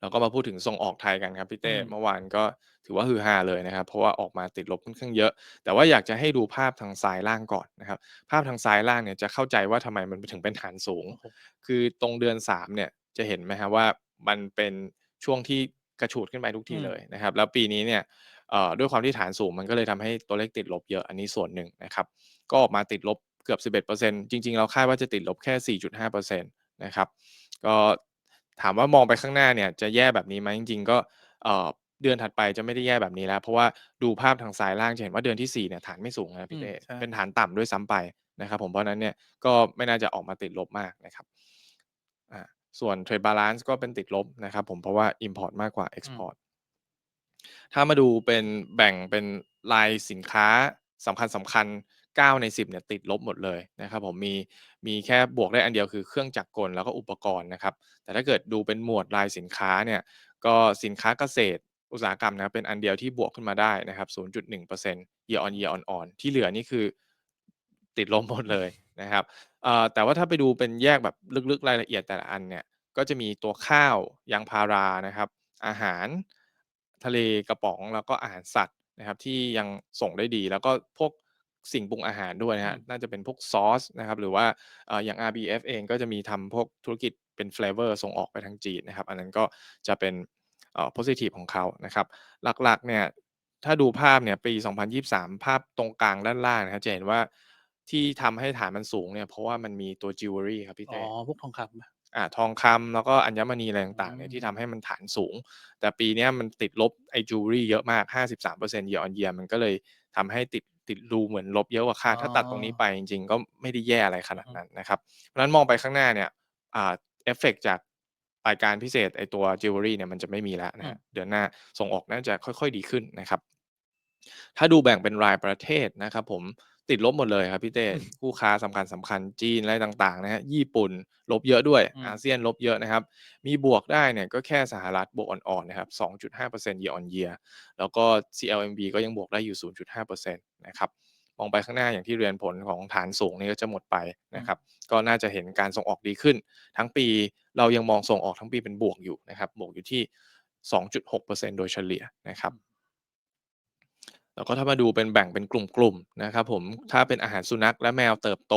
เราก็มาพูดถึงส่งออกไทยกันครับพี่อืเต้มเมื่อวานก็ถือว่าฮือฮาเลยนะครับ เพราะว่าออกมาติดลบค่อนข้างเยอะ แต่ว่าอยากจะให้ดูภาพทางซ้ายล่างก่อนนะครับ ภาพทางซ้ายล่างเนี่ยจะเข้าใจว่าทำไมมันถึงเป็นฐานสูง โอ้โฮคือตรงเดือน 3 เนี่ยจะเห็นไหมครับว่ามันเป็นช่วงที่กระฉูดขึ้นไปทุกทีอืมเลยนะครับ แล้วปีนี้เนี่ยเอ่อด้วยความที่ฐานสูงมันก็เลยทำให้ตัวเลขติดลบเยอะอันนี้ส่วนหนึ่งนะครับ ก็ออกมาติดลบเกือบ 11%จริง ๆ เราคาดว่าจะติดลบแค่ 4.5%นต์นะครับ ก็ ถามว่ามองไปข้างหน้าเนี่ยจะแย่แบบนี้ไหมจริงๆก็เอ่อเดือนถัดไปจะไม่ได้แย่แบบนี้แล้ว เพราะว่าดูภาพทางซ้ายล่างจะเห็นว่าเดือนที่4เนี่ยฐานไม่สูงนะครับอืมพี่เต้ใช่เป็นฐานต่ำด้วยซ้ำไปนะครับผมเพราะฉะนั้นเนี่ยก็ไม่น่าจะออกมาติดลบมากนะครับอาส่วน Trade Balance ก็เป็นติดลบนะครับผมเพราะว่า Import มากกว่าอืม Export ถ้ามาดูเป็นแบ่งเป็นรายสินค้าสำคัญๆ 9 ใน 10เนี่ยติดลบหมดเลยนะครับผมมีมีแค่บวกได้อันเดียวคือเครื่องจักรกลแล้วก็อุปกรณ์นะครับ แต่ถ้าเกิดดูเป็นหมวดรายสินค้าเนี่ยก็สินค้าเกษตรอุตสาหกรรมนะครับเป็นอันเดียวที่บวกขึ้นมาได้นะครับ0.1% year on year on on ที่เหลือนี่คือติดลบหมดเลยนะครับแต่ว่าถ้าไปดูเป็นแยกแบบลึกๆรายละเอียดแต่ละอันเนี่ยก็จะมีตัวข้าวยางพารานะครับ อาหารทะเลกระป๋องแล้วก็อาหารสัตว์นะครับที่ยังส่งได้ดี แล้วก็พวก สิ่งปรุงอาหารด้วยนะครับอืมน่าจะเป็นพวกซอสนะครับหรือว่าเอ่ออย่าง RBF เองก็จะมีทำพวกธุรกิจเป็น Flavor ส่งออกไปทางจีนนะครับ อันนั้นก็จะเป็นเอ่อ positive ของเขานะครับ หลักๆเนี่ยถ้าดูภาพเนี่ยปี 2023 ภาพตรงกลางด้านล่างนะครับจะเห็นว่าที่ทำให้ฐานมันสูงเนี่ยเพราะว่ามันมีตัว Jewelry ครับพี่อ๋อเต้พวกทองคำเปล่าอ่าทองคำแล้วก็อัญมณีอะไรอืต่างๆเนี่ยที่มทำให้มันฐานสูง แต่ปีเนี้ยมันติดลบไอ้ Jewelry เยอะมาก 53% year on year มันก็เลยทำให้ติด ติดรูเหมือนลบเยอะกว่าคาอ๋ดถ้าตัดตรงนี้อไปจริง ๆ ก็ไม่ได้แย่อะไรขนาดอือฮึนั้นนะครับเพราะฉะนั้นมองไปข้างหน้าเนี่ยอ่าเอฟเฟกต์จากรายการพิเศษไอ้ตัว Jewelry เนี่ยมันจะไม่มีแล้วอืมนะครับเดือนหน้าส่งออกน่าจะค่อย ๆ ดีขึ้นนะครับ ถ้าดูแบ่งเป็นรายประเทศนะครับผม ติดลบหมดเลยครับพี่เต้อืมคู่ค้าสำคัญสำคัญจีนอะไรต่างๆนะฮะญี่ปุ่นลบเยอะด้วย อืม อาเซียนลบเยอะนะครับ มีบวกได้เนี่ยก็แค่สหรัฐบวกอ่อนๆนะครับ 2.5% year on year แล้วก็ CLMV ก็ยังบวกได้อยู่ 0.5%นต์นะครับมองไปข้างหน้าอย่างที่เรียนผลของฐานสูงนี่ก็จะหมดไปอืมนะครับ ก็น่าจะเห็นการส่งออกดีขึ้น ทั้งปีเรายังมองส่งออกทั้งปีเป็นบวกอยู่นะครับ บวกอยู่ที่ 2.6%โดยเฉลี่ยนะครับอืม แล้วก็ถ้ามาดูเป็นแบ่งเป็นกลุ่มๆนะครับผมถ้าเป็นอาหารสุนัขและแมวเติบโต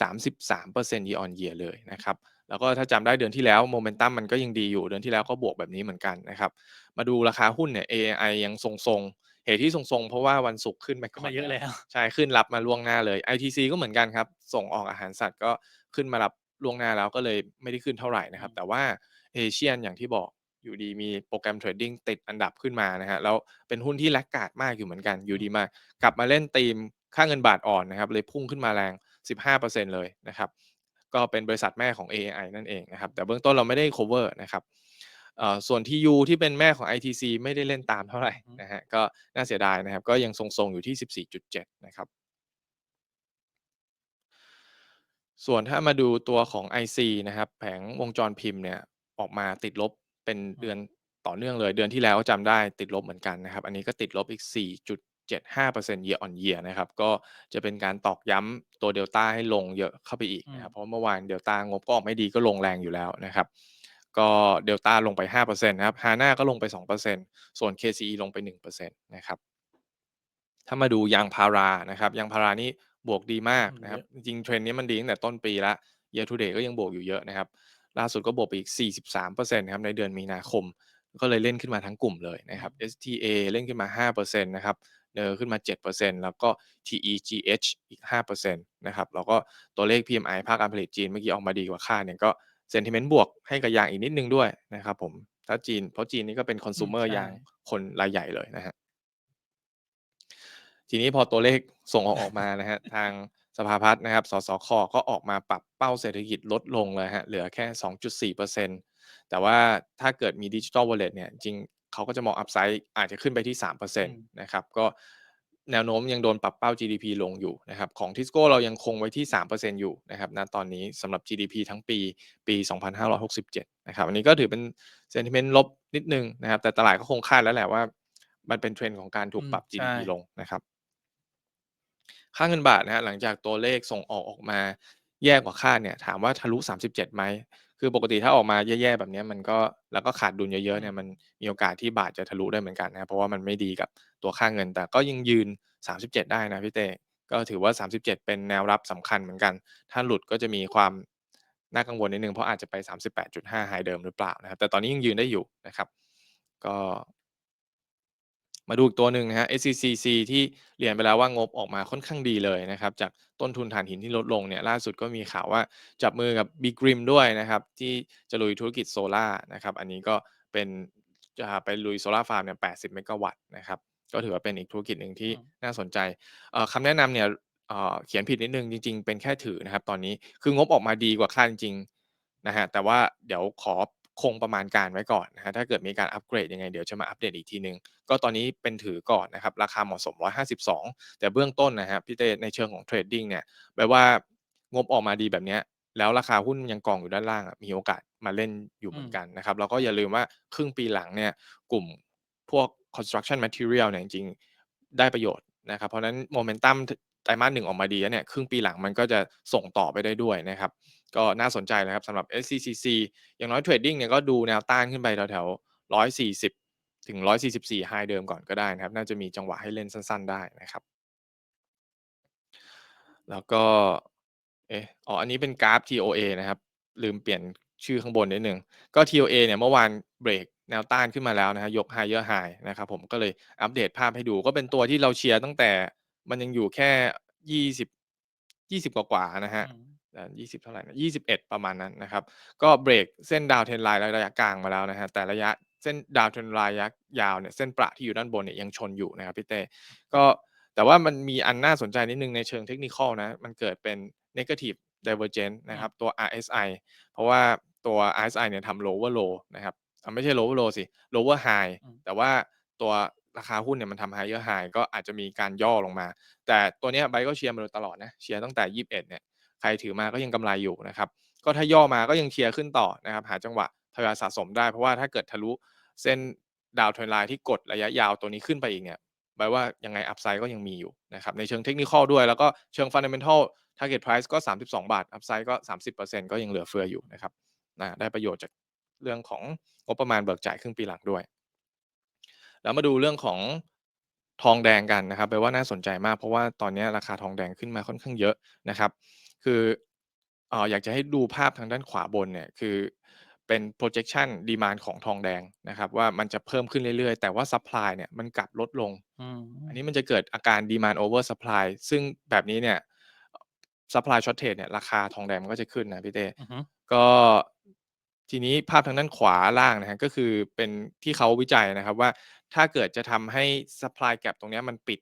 33% year on year เลยนะครับแล้วก็ถ้าจำได้เดือนที่แล้วโมเมนตัมมันก็ยังดีอยู่เดือนที่แล้วก็บวกแบบนี้เหมือนกันนะครับมาดูราคาหุ้นเนี่ย AAI ยังทรงๆเหตุที่ทรงๆ เพราะว่าวันศุกร์ขึ้นไปขึ้นก่อนแล้วมาเยอะแล้วใช่ขึ้นรับมาล่วงหน้าเลย ITC ก็เหมือนกันครับ ส่งออกอาหารสัตว์ก็ขึ้นมารับล่วงหน้าแล้วก็เลยไม่ได้ขึ้นเท่าไรนะคอืมรับ แต่ว่า Asian อย่างที่บอก อยู่ดีมีโปรแกรมเทรดดิ้งติดอันดับขึ้นมานะฮะแล้วเป็นหุ้นที่ laggard มากอยู่เหมือนกันอยู่ดีมากลับมาเล่นธีมค่าเงินบาทอ่อนนะครับเลยพุ่งขึ้นมาแรง 15%เปอร์เซ็นต์เลยนะครับก็เป็นบริษัทแม่ของ AAI นั่นเองนะครับแต่เบื้องต้นเราไม่ได้ cover นะครับเอ่อส่วน TU ที่เป็นแม่ของ ITC ไม่ได้เล่นตามเท่าไรอือฮึนะฮะก็น่าเสียดายนะครับ ก็ยังทรงๆอยู่ที่ 14.7 นะครับ ส่วนถ้ามาดูตัวของ IC นะครับ แผงวงจรพิมพ์เนี่ยออกมาติดลบ เป็นอืมเดือนต่อเนื่องเลย เดือนที่แล้วจำได้ติดลบเหมือนกันนะครับ อันนี้ก็ติดลบอีก 4.75% year on year นะครับ ก็จะเป็นการตอกย้ำตัวเดลต้าให้ลงเยอะเข้าไปอีกอืมนะครับ เพราะเมื่อวานเดลต้างบก็ออกไม่ดีก็ลงแรงอยู่แล้วนะครับ ก็เดลต้าลงไป 5%นต์นะครับฮาน่าก็ลงไป 2%ส่วน KCE ลงไป1%นต์นะครับ ถ้ามาดูยางพารานะครับ ยางพารานี่บวกดีมากนะครับอืมเยอะจริงๆ Trend นี้มันดีตั้งแต่ต้นปีแล้ว Year to date ก็ยังบวกอยู่เยอะนะครับ ล่าสุดก็บวกไปอีก 43%ครับในเดือนมีนาคม ก็เลยเล่นขึ้นมาทั้งกลุ่มเลยนะครับอืม STA เล่นขึ้นมา 5%นะครับเนอขึ้นมา 7%แล้วก็ TEGH อีก 5%นะครับ แล้วก็ตัวเลข PMI ภาคการผลิตจีนเมื่อกี้ออกมาดีกว่าคาดเนี่ยก็ sentiment บวกให้กับยางอีกนิดหนึ่งด้วยนะครับผม ถ้าจีน เพราะจีนนี่ก็เป็นอืม consumer ใช่ยางคนรายใหญ่เลยนะครับทีนี้พอตัวเลขส่งออกออกมานะฮะ ทาง สภาพัฒน์นะครับ สสค ก็ออกมาปรับเป้าเศรษฐกิจลดลงเลยครับเหลือแค่ 2.4%แต่ว่าถ้าเกิดมี Digital Wallet เนี่ย จริงๆเขาก็จะมองอัปไซด์อาจจะขึ้นไปที่3%นอืมต์นะครับ ก็แนวโน้มยังโดนปรับเป้า GDP ลงอยู่นะครับ ของ Tisco เรายังคงไว้ที่ 3%อยู่นะครับณตอนนี้สำหรับ GDP ทั้งปีปี 2567 นะครับ อันนี้ก็ถือเป็น sentiment ลบนิดหนึ่งนะครับ แต่ตลาดก็คงคาดแล้วแหละว่า มันเป็น trend ของการถูอืมกปรับใช่ GDP ลงนะครับ ค่าเงินบาทนะฮะหลังจากตัวเลขส่งออกออกมาแย่กว่าคาดเนี่ยถามว่าทะลุ 37ไหมคือปกติถ้าออกมาแย่ๆแบบเนี้ยมันก็แล้วก็ขาดดุลเยอะๆเนี่ยมันมีโอกาสที่บาทจะทะลุได้เหมือนกันนะเพราะว่ามันไม่ดีกับตัวค่าเงิน แต่ก็ยังยืน 37 ได้นะพี่เต้ก็ถือว่า 37 เป็นแนวรับสำคัญเหมือนกัน ถ้าหลุดก็จะมีความน่ากังวลนิดนึงเพราะอาจจะไป 38.5 High เดิมหรือเปล่านะครับแต่ตอนนี้ยังยืนได้อยู่นะครับ ก็ มาดูอีกตัวหนึ่งนะครับ SCCC ที่เรียนไปแล้วว่างบออกมาค่อนข้างดีเลยนะครับจากต้นทุนถ่านหินที่ลดลงเนี่ยล่าสุดก็มีข่าวว่าจับมือกับ BGRIM ด้วยนะครับที่จะลุยธุรกิจโซล่าร์นะครับอันนี้ก็เป็นจะไปลุยโซล่าร์ฟาร์มเนี่ย80เมกะวัตต์นะครับก็ถือว่าเป็นอีกธุรกิจหนึ่งที่อืมน่าสนใจเอ่อคำแนะนำเนี่ยเอ่อเขียนผิดนิดหนึ่งจริง ๆ เป็นแค่ถือนะครับตอนนี้คืองบออกมาดีกว่าคาดจริงๆนะครับแต่ว่าเดี๋ยวขอ คงประมาณการไว้ก่อนนะครับถ้าเกิดมีการอัปเกรดยังไงเดี๋ยวจะมาอัปเดตอีกทีหนึ่งก็ตอนนี้เป็นถือก่อนนะครับ ราคาเหมาะสม 152 แต่เบื้องต้นนะครับพี่เต้ในเชิงของเทรดดิ้งเนี่ยแปลว่างบออกมาดีแบบนี้แล้วราคาหุ้นยังกองอยู่ด้านล่างมีโอกาสมาเล่นอยู่เหมือนกันนะครับแล้วก็อย่าลืมว่าครึ่งปีหลังเนี่ยกลุ่มพวก Construction Material เนี่ยจริงๆได้ประโยชน์นะครับ เพราะนั้นโมเมนตัมไตรมาส1ออกมาดีแล้วเนี่ยครึ่งปีหลังมันก็จะส่งต่อไปได้ด้วยนะครับ ก็น่าสนใจนะครับสำหรับ SCCC อย่างน้อยเทรดดิ้งเนี่ยก็ดูแนวต้านขึ้นไปแถวๆ140 ถึง 144 High เดิมก่อนก็ได้นะครับ น่าจะมีจังหวะให้เล่นสั้น ๆ ได้นะครับ แล้วก็เออ๋ออันนี้เป็นกราฟ TOA นะครับ ลืมเปลี่ยนชื่อข้างบนนิดนึง ก็ TOA เนี่ยเมื่อวานเบรกแนวต้านขึ้นมาแล้วนะครับยก Higher High นะครับผมก็เลยอัปเดตภาพให้ดูก็เป็นตัวที่เราเชียร์ตั้งแต่มันยังอยู่แค่ 20 20 กว่าๆนะค อรืับมเอ่อ20เท่าไรนะ21ประมาณนั้นนะครับ ก็เบรกเส้น Down Trend Line ระยะกลางมาแล้วนะครับแต่ระยะเส้น Down Trend Line ระยะยาวเนี่ยเส้นประที่อยู่ด้านบนเนี่ยยังชนอยู่นะครับพี่เต้ก็แต่ว่ามันมีอันน่าสนใจนิดหนึ่งในเชิง Technical นะมันเกิดเป็น Negative Divergence อนืะครัมบตัว RSI เพราะว่าตัว RSI เนี่ยทำ Lower Low นะครับอ่าไม่ใช่ Lower Low สิ Lower High อืมแต่ว่าตัวราคาหุ้นเนี่ยมันทำ Higher High ก็อาจจะมีการย่อลงมา แต่ตัวเนี้ยไบร์ทก็เชียร์มาโดยตลอดนะเชียร์ตั้งแต่ 21เนี่ย ใครถือมาก็ยังกำไรอยู่นะครับ ก็ถ้าย่อมาก็ยังเชียร์ขึ้นต่อนะครับ หาจังหวะทยอยสะสมได้เพราะว่าถ้าเกิดทะลุเส้น Down Trend Line ที่กดระยะยาวตัวนี้ขึ้นไปอีกเนี่ยไบร์ทว่ายังไง Upside ก็ยังมีอยู่นะครับในเชิง Technical ด้วย แล้วก็เชิง Fundamental Target Price ก็ 32 บาท Upside ก็ 30%ก็ยังเหลือเฟืออยู่นะครับอาได้ประโยชน์จากเรื่องของงบประมาณเบิกจ่ายครึ่งปีหลังด้วย แล้วมาดูเรื่องของทองแดงกันนะครับไบร์ทว่าน่าสนใจมากเพราะว่าตอนนี้ราคาทองแดงขึ้นมาค่อนข้างเยอะนะครับ คือเอ่ออยากจะให้ดูภาพทางด้านขวาบนเนี่ย คือเป็น Projection Demand ของทองแดงนะครับ ว่ามันจะเพิ่มขึ้นเรื่อยๆ แต่ว่า Supply เนี่ยมันกลับลดลง อือันมนี้มันจะเกิดอาการ Demand Over Supply ซึ่งแบบนี้เนี่ย Supply Shortage เนี่ยราคาทองแดงมันก็จะขึ้นนะพี่เต้ อือฮึก็ทีนี้ภาพทางด้านขวาล่างนะครับก็คือเป็นที่เขาวิจัยนะครับว่าถ้าเกิดจะทำให้ Supply Gap ตรงเนี้ยมันปิด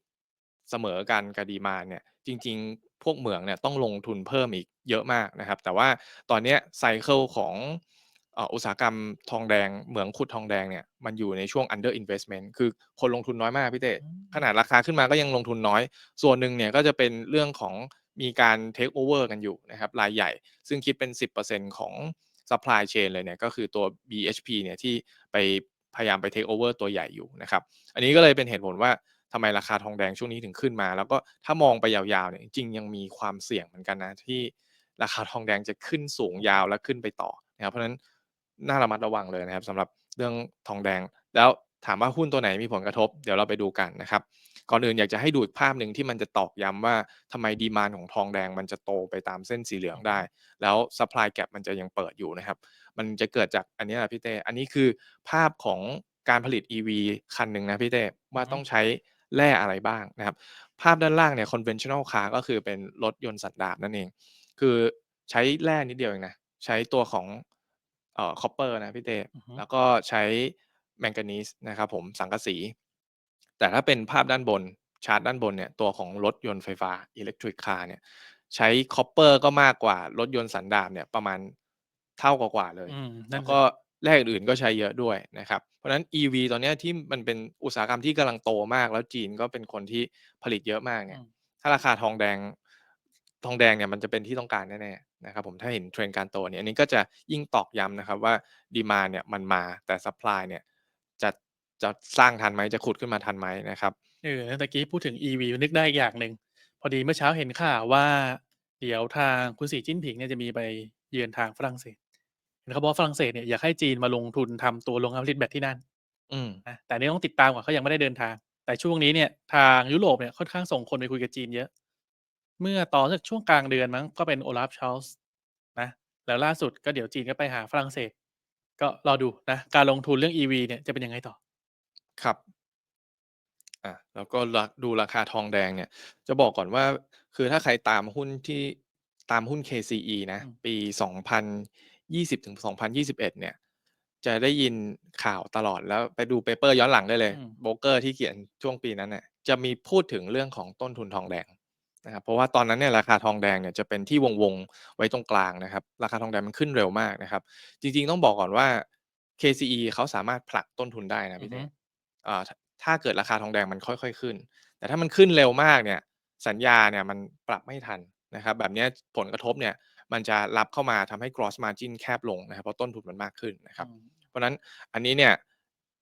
เสมอกันกับ Demand เนี่ยจริงๆ พวกเหมืองเนี่ยต้องลงทุนเพิ่มอีกเยอะมากนะครับ แต่ว่าตอนเนี้ยไซเกิลของเอ่ออุตสาหกรรมทองแดง เหมืองขุดทองแดงเนี่ยมันอยู่ในช่วง Under Investment คือคนลงทุนน้อยมากพี่เต้อืขมนาดราคาขึ้นมาก็ยังลงทุนน้อย ส่วนหนึ่งเนี่ยก็จะเป็นเรื่องของมีการ Take Over กันอยู่นะครับรายใหญ่ ซึ่งคิดเป็น 10%ของ Supply Chain เลยเนี่ยก็คือตัว BHP เนี่ยที่ไปพยายามไป Take Over ตัวใหญ่อยู่นะครับ อันนี้ก็เลยเป็นเหตุผลว่า ทำไมราคาทองแดงช่วงนี้ถึงขึ้นมา แล้วก็ถ้ามองไปยาวๆเนี่ยจริงๆยังมีความเสี่ยงเหมือนกันนะที่ราคาทองแดงจะขึ้นสูงยาวและขึ้นไปต่อนะครับเพราะฉะนั้นน่าระมัดระวังเลยนะครับสำหรับเรื่องทองแดง แล้วถามว่าหุ้นตัวไหนมีผลกระทบ เดี๋ยวเราไปดูกันนะครับก่อนอื่นอยากจะให้ดูอีกภาพหนึ่งที่มันจะตอกย้ำว่าทำไม Demand ของทองแดงมันจะโตไปตามเส้นสีเหลืองได้ แล้ว Supply Gap มันจะยังเปิดอยู่นะครับ มันจะเกิดจากอันเนี้ยพี่เต้อันนี้คือภาพของการผลิต EV คันหนึ่งนะพี่เต้อวื่าอฮตึ้องใช้ แร่อะไรบ้างนะครับ ภาพด้านล่างเนี่ย Conventional Car ก็คือเป็นรถยนต์สันดาปนั่นเอง คือใช้แร่นิดเดียวเองนะ ใช้ตัวของเอ่อ Copper นะพี่เต้อือฮึแล้วก็ใช้ Manganese นะครับผมสังกะสี แต่ถ้าเป็นภาพด้านบนชาร์ตด้านบนเนี่ยตัวของรถยนต์ไฟฟ้า Electric Car เนี่ยใช้ Copper ก็มากกว่ารถยนต์สันดาปเนี่ยประมาณเท่ากว่าๆเลยอืมนแัล่้วนสกิ็ แร่อื่นๆก็ใช้เยอะด้วยนะครับ เพราะฉะนั้น EV ตอนเนี้ยที่มันเป็นอุตสาหกรรมที่กำลังโตมาก แล้วจีนก็เป็นคนที่ผลิตเยอะมากเอนีื่ยมถ้าราคาทองแดงทองแดงเนี่ยมันจะเป็นที่ต้องการแน่ๆนะครับผมถ้าเห็น Trend การโตเนี่ยอันนี้ก็จะยิ่งตอกย้ำนะครับว่า Demand เนี่ยมันมาแต่ Supply เนี่ยจะจะสร้างทันไหมจะขุดขึ้นมาทันไหมนะครับเออแล้วตะกี้พูดถึง EV นึกได้อีกอย่างหนึ่งพอดีเมื่อเช้าเห็นข่าวว่า เดี๋ยวทางคุณสีจิ้นผิงเนี่ยจะมีไปเยือนทางฝรั่งเศสเห็ นเขาบอกว่าฝรั่งเศสเนี่ยอยากให้จีนมาลงทุนทำตัวโรงงานผลิตแบตที่นั่น อืมนะแต่อันนี้ต้องติดตามก่อนเขายังไม่ได้เดินทาง แต่ช่วงนี้เนี่ยทางยุโรปเนี่ยค่อนข้างส่งคนไปคุยกับจีนเยอะ เมื่อตอนสักช่วงกลางเดือนมั้งก็เป็น Olaf Scholz นะแล้วล่าสุดก็เดี๋ยวจีนก็ไปหาฝรั่งเศส ก็รอดูนะการลงทุนเรื่อง EV เนี่ยจะเป็นยังไงต่อ ครับอ่าแล้วก็ราดูราคาทองแดงเนี่ย จะบอกก่อนว่า คือถ้าใครตามหุ้นที่ตามหุ้น KCE นะอืมปี 2020ถึง2021 เนี่ย จะได้ยินข่าวตลอดแล้วไปดูเปเปอร์ย้อนหลังได้เลยอืมโบรกเกอร์ที่เขียนช่วงปีนั้นน่ะจะมีพูดถึงเรื่องของต้นทุนทองแดงนะครับเพราะว่าตอนนั้นเนี่ยราคาทองแดงเนี่ยจะเป็นที่วงๆไว้ตรงกลางนะครับ ราคาทองแดงมันขึ้นเร็วมากนะครับ จริงๆต้องบอกก่อนว่า KCE เขาสามารถผลักต้นทุนได้นะอืพี่อเต้ฮึอ่าถถ้าเกิดราคาทองแดงมันค่อยๆขึ้น แต่ถ้ามันขึ้นเร็วมากเนี่ย สัญญาเนี่ยมันปรับไม่ทันนะครับ แบบเนี้ยผลกระทบเนี่ย มันจะรับเข้ามาทำให้ Gross Margin แคบลงนะครับเพราะต้นทุนมันมากขึ้นนะครับอืมเพราะฉะนั้นอันนี้เนี่ย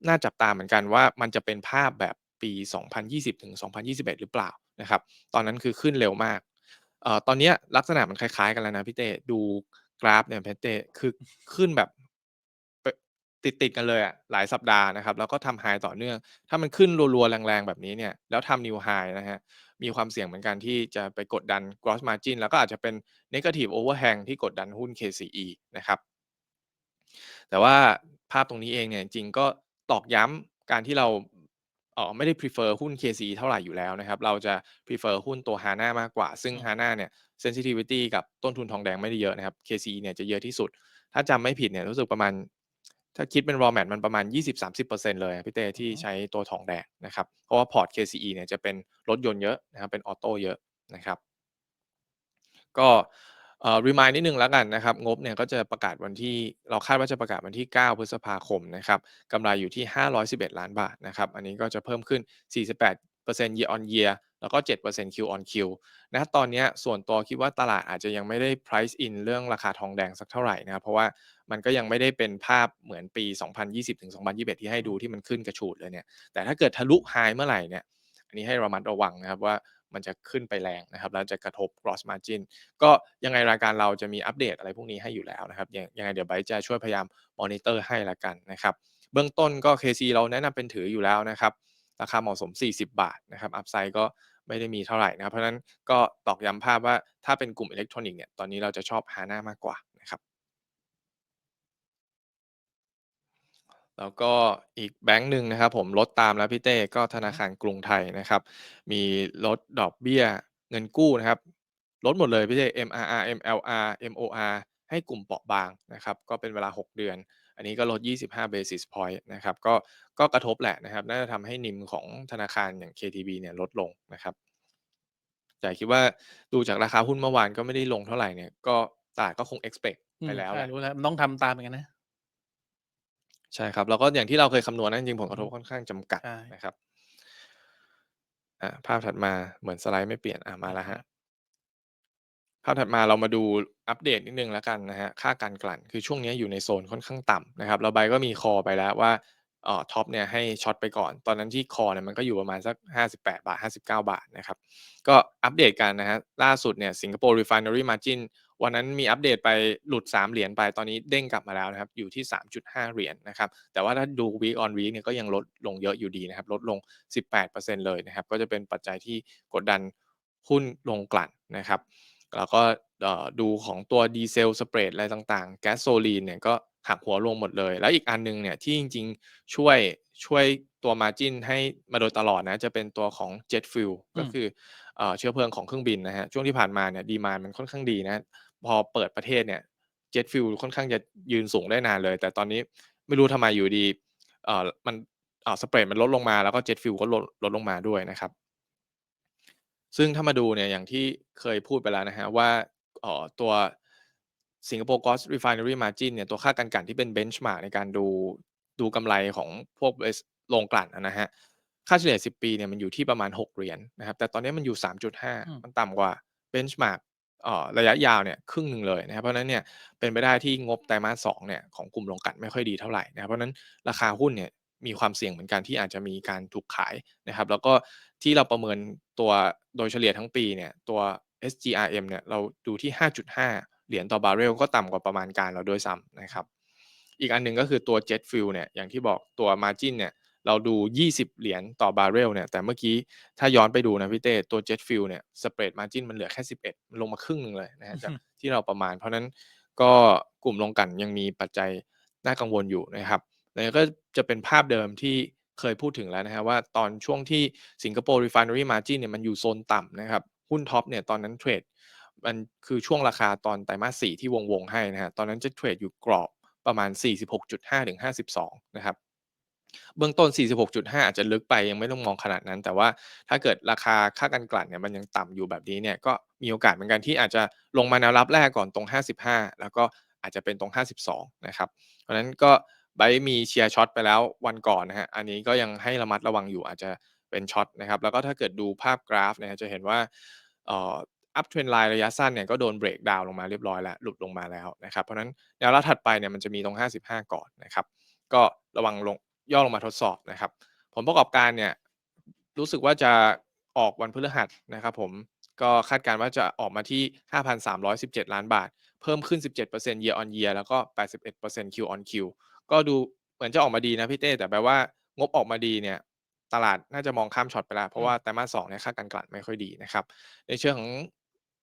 น่าจับตาเหมือนกันว่ามันจะเป็นภาพแบบปี 2020 ถึง 2021 หรือเปล่านะครับ ตอนนั้นคือขึ้นเร็วมากเอ่อตอนเนี้ยลักษณะมันคล้ายๆกันแล้วนะพี่เต้ดูกราฟเนี่ยพี่เต้คือขึ้นแบบป ติดๆกันเลยอะหลายสัปดาห์นะครับ แล้วก็ทำ High ต่อเนื่อง ถ้ามันขึ้นรัวๆ แรงๆ แบบนี้เนี่ย แล้วทำ New High นะครับมีความเสี่ยงเหมือนกันที่จะไปกดดัน Gross Margin แล้วก็อาจจะเป็น Negative Overhang ที่กดดันหุ้น KCE นะครับ แต่ว่าภาพตรงนี้เองเนี่ยจริงๆก็ตอกย้ำการที่เราเอ่อไม่ได้ Prefer หุ้น KCE เท่าไรอยู่แล้วนะครับ เราจะ Prefer หุ้นตัว Hana มากกว่า ซึ่งอืม Hana เนี่ย Sensitivity กับต้นทุนทองแดงไม่ได้เยอะนะครับ KCE เนี่ยจะเยอะที่สุด ถ้าจำไม่ผิดเนี่ยรู้สึกประมาณ ถ้าคิดเป็น Raw Mat มันประมาณ 20-30%เลยอะพี่เต้อือที่ฮึใช้ตัวทองแดงนะครับ เพราะว่าพอร์ต KCE เนี่ยจะเป็นรถยนต์เยอะนะครับเป็นออโตเยอะนะครับ ก็เอ่อ Remind นิดหนึ่งแล้วกันนะครับ งบเนี่ยก็จะประกาศวันที่เราคาดว่าจะประกาศวันที่ 9 พฤษภาคมนะครับกำไรอยู่ที่ 511 ล้านบาทนะครับ อันนี้ก็จะเพิ่มขึ้น 48% Year on Year แล้วก็ 7% Q on Q ณตอนนี้ส่วนตัวคิดว่าตลาดอาจจะยังไม่ได้ Price in เรื่องราคาทองแดงสักเท่าไหร่นะครับเพราะว่ามันก็ยังไม่ได้เป็นภาพเหมือนปี 2020ถึง2021 ที่ให้ดูที่มันขึ้นกระฉูดเลยเนี่ยแต่ถ้าเกิดทะลุ High เมื่อไหร่เนี่ยอันนี้ให้ระมัดระวังนะครับว่ามันจะขึ้นไปแรงนะครับแล้วจะกระทบ Gross Margin ก็ยังไงรายการเราจะมีอัปเดตอะไรพวกนี้ให้อยู่แล้วนะครับยังยังไงเดี๋ยวไบจะช่วยพยายามมอนิเตอร์ให้ล้วกันนะครับเบื้องต้นก็ KC เราแนะนำเป็นถืออยู่แล้วนะครับ ราคาเหมาะสม 40 บาทนะครับอัปไซด์ก็ไม่ได้มีเท่าไหร่นะครับ เพราะนั้นก็ตอกย้ำภาพว่าถ้าเป็นกลุ่มอิเล็กทรอนิกส์เนี่ยตอนนี้เราจะชอบ Hana มากกว่านะครับ แล้วก็อีกแบงก์หนึ่งนะครับ ผมลดตามแล้วพี่เต้ก็ธนาคารกรุงไทยนะครับ มีลดดอกเบี้ยเงินกู้นะครับลดหมดเลยพี่เต้ MRR MLR MOR ให้กลุ่มเปราะบางนะครับ ก็เป็นเวลา 6 เดือน อันนี้ก็ลด 25 Basis Point นะครับก็ก็กระทบแหละนะครับ น่าจะทำให้ NIM ของธนาคารอย่าง KTB เนี่ยลดลงนะครับแต่คิดว่าดูจากราคาหุ้นเมื่อวานก็ไม่ได้ลงเท่าไรเนี่ยก็ตลาดก็คง expect อืไปมแล้วใช่แหละรู้แล้วมันต้องทำตามเหมือนกันนะ ใช่ครับ แล้วก็อย่างที่เราเคยคำนวณนะจริงๆผลกระทบอือฮึค่อนข้างจำกัดใช่นะครับอ่าภาพถัดมาเหมือนสไลด์ไม่เปลี่ยนอ่ามาแล้วครั บภาพถัดมาเรามาดูอัปเดตนิดนึงแล้วกันนะครับค่าการกลั่นคือช่วงนี้อยู่ในโซนค่อนข้างต่ำนะครับแล้วไบก็มีคอไปแล้วว่าเอ่อท็อปเนี่ยให้ช็อตไปก่อน ตอนนั้นที่คอเนี่ยมันก็อยู่ประมาณสัก 58 บาท 59 บาทนะครับก็อัปเดตกันนะครับล่าสุดเนี่ย Singapore Refinery Margin วันนั้นมีอัปเดตไปหลุด 3 เหรียญไปตอนนี้เด้งกลับมาแล้วนะครับอยู่ที่ 3.5 เหรียญนะครับแต่ว่าถ้าดู Week on Week เนี่ยก็ยังลดลงเยอะอยู่ดีนะครับลดลง 18%เลยนะครับก็จะเป็นปัจจัยที่กดดันหุ้นโรงกลั่นนะครับ แล้วก็เอ่อดูของตัวดีเซลสเปรดอะไรต่างๆ Gasoline เนี่ยก็หักหัวลงหมดเลย แล้วอีกอันหนึ่งเนี่ยที่จริงๆช่วยช่วยตัว Margin ให้มาโดยตลอดนะ จะเป็นตัวของ Jet Fuel อืก็มคือเอ่อเชื้อเพลิงของเครื่องบินนะครับช่วงที่ผ่านมาเนี่ย Demand มันค่อนข้างดีนะ พอเปิดประเทศเนี่ย Jet Fuel ค่อนข้างจะยืนสูงได้นานเลย แต่ตอนนี้ไม่รู้ทำไมอยู่ดีเอ่อมันอ่าสเปรดมันลดลงมาแล้วก็ Jet Fuel ก็ลดลดลงมาด้วยนะครับ ซึ่งถ้ามาดูเนี่ยอย่างที่เคยพูดไปแล้วนะครับว่าเอ่อตัว Singapore Gross Refinery Margin เนี่ยตัวค่าการกลั่นที่เป็น Benchmark ในการดูดูกำไรของพวกบริโรงกลั่นอะนะครับค่าเฉลี่ย 10 ปีเนี่ยมันอยู่ที่ประมาณ 6 เหรียญนะครับ แต่ตอนนี้มันอยู่อื3.5มมันต่ำกว่า Benchmark เอ่อระยะยาวเนี่ยครึ่งหนึ่งเลยนะครับ เพราะฉะนั้นเนี่ยเป็นไปได้ที่งบไตรมาส2เนี่ยของกลุ่มโรงกลั่นไม่ค่อยดีเท่าไรนะครับ เพราะฉะนั้นราคาหุ้นเนี่ย มีความเสี่ยงเหมือนกันที่อาจจะมีการถูกขายนะครับ แล้วก็ที่เราประเมินตัวโดยเฉลี่ยทั้งปีเนี่ยตัว SGRM เนี่ยเราดูที่ 5.5 เหรียญต่อบาร์เรลก็ต่ำกว่าประมาณการเราด้วยซ้ำนะครับ อีกอันหนึ่งก็คือตัว Jet Fuel เนี่ยอย่างที่บอกตัว Margin เนี่ยเราดู 20 เหรียญต่อบาร์เรลเนี่ย แต่เมื่อกี้ถ้าย้อนไปดูนะพี่เต้ ตัว Jet Fuel เนี่ย Spread Margin มันเหลือแค่ 11มันลงมาครึ่งหนึ่งเลยนะฮะจากที่เราประมาณ เพราะนั้นก็กลุ่มลงกลั่นยังมีปัจจัยน่ากังวลอยู่นะครับ แล้วก็จะเป็นภาพเดิมที่เคยพูดถึงแล้วนะฮะว่าตอนช่วงที่สิงคโปร์ Refinery Margin เนี่ยมันอยู่โซนต่ำนะครับ หุ้นท็อปเนี่ยตอนนั้นเทรดมันคือช่วงราคาตอนไตรมาส4ที่วงๆให้นะฮะตอนนั้นจะเทรดอยู่กรอบประมาณ 46.5ถึง52 นะครับ เบื้องต้น 46.5 อาจจะลึกไปยังไม่ต้องมองขนาดนั้น แต่ว่าถ้าเกิดราคาค่ากันกลั่นเนี่ยมันยังต่ำอยู่แบบนี้เนี่ยก็มีโอกาสเหมือนกันที่อาจจะลงมาแนวรับแรกก่อนตรง 55 แล้วก็อาจจะเป็นตรง 52 นะครับ เพราะฉะนั้นก็ ไบมีเชียร์ช็อตไปแล้ววันก่อนนะฮะอันนี้ก็ยังให้ระมัดระวังอยู่อาจจะเป็นช็อตนะครับแล้วก็ถ้าเกิดดูภาพกราฟนี่ยจะเห็นว่าอัพเทรนไลน์ระยะสั้นเนี่ยก็โดนเบรกดาวน์ลงมาเรียบร้อยแล้ว หลุดลงมาแล้วนะครับ เพราะฉะนั้นแนวรับถัดไปเนี่ยมันจะมีตรง 55 ก่อนนะครับ ก็ระวังลงย่อลงมาทดสอบนะครับ ผลประกอบการเนี่ยรู้สึกว่าจะออกวันพฤหัสนะครับผมก็คาดการณ์ว่าจะออกมาที่ 5,317 ล้านบาท เพิ่มขึ้น 17% year on year แล้วก็ 81% Q on Q ก็ดูเหมือนจะออกมาดีนะพี่เต้แต่แปลว่างบออกมาดีเนี่ย ตลาดน่าจะมองข้ามช็อตไปแล้ว เพราะว่าไตรมาสสองเนี่ยค่าการกลั่นไม่ค่อยดีนะครับ ในเชิงของ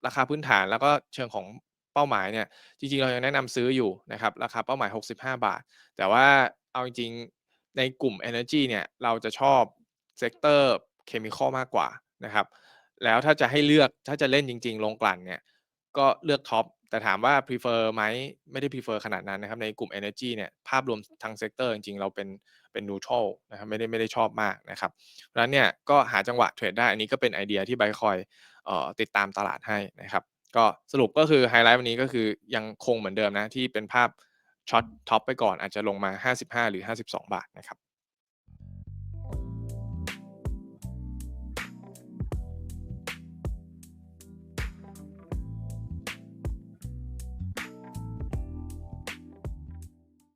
ราคาพื้นฐานแล้วก็เชิงของเป้าหมายเนี่ยจริงๆเรายังแนะนำซื้ออยู่นะครับราคาเป้าหมาย 65 บาท แต่ว่าเอาจริงๆในกลุ่ม Energy เนี่ยเราจะชอบเซกเตอร์เคมีคอลมากกว่านะครับแล้วถ้าจะให้เลือกถ้าจะเล่นจริง ๆ ลงกลั่นเนี่ยก็เลือกท็อปแต่ถามว่า prefer ไหมไม่ได้ prefer ขนาดนั้นนะครับ ในกลุ่ม Energy เนี่ยภาพรวมทางเซกเตอร์จริงๆ เราเป็นเป็น neutral นะครับไม่ได้ไม่ได้ชอบมากนะครับเพราะฉะนั้นเนี่ยก็หาจังหวะเทรดได้อันนี้ก็เป็นไอเดียที่ไบคอยเอ่อติดตามตลาดให้นะครับก็สรุปก็คือไฮไลท์วันนี้ก็คือยังคงเหมือนเดิมนะ ที่เป็นภาพช็อตท็อปไปก่อนอาจจะลงมา 55 หรือ 52 บาทนะครับ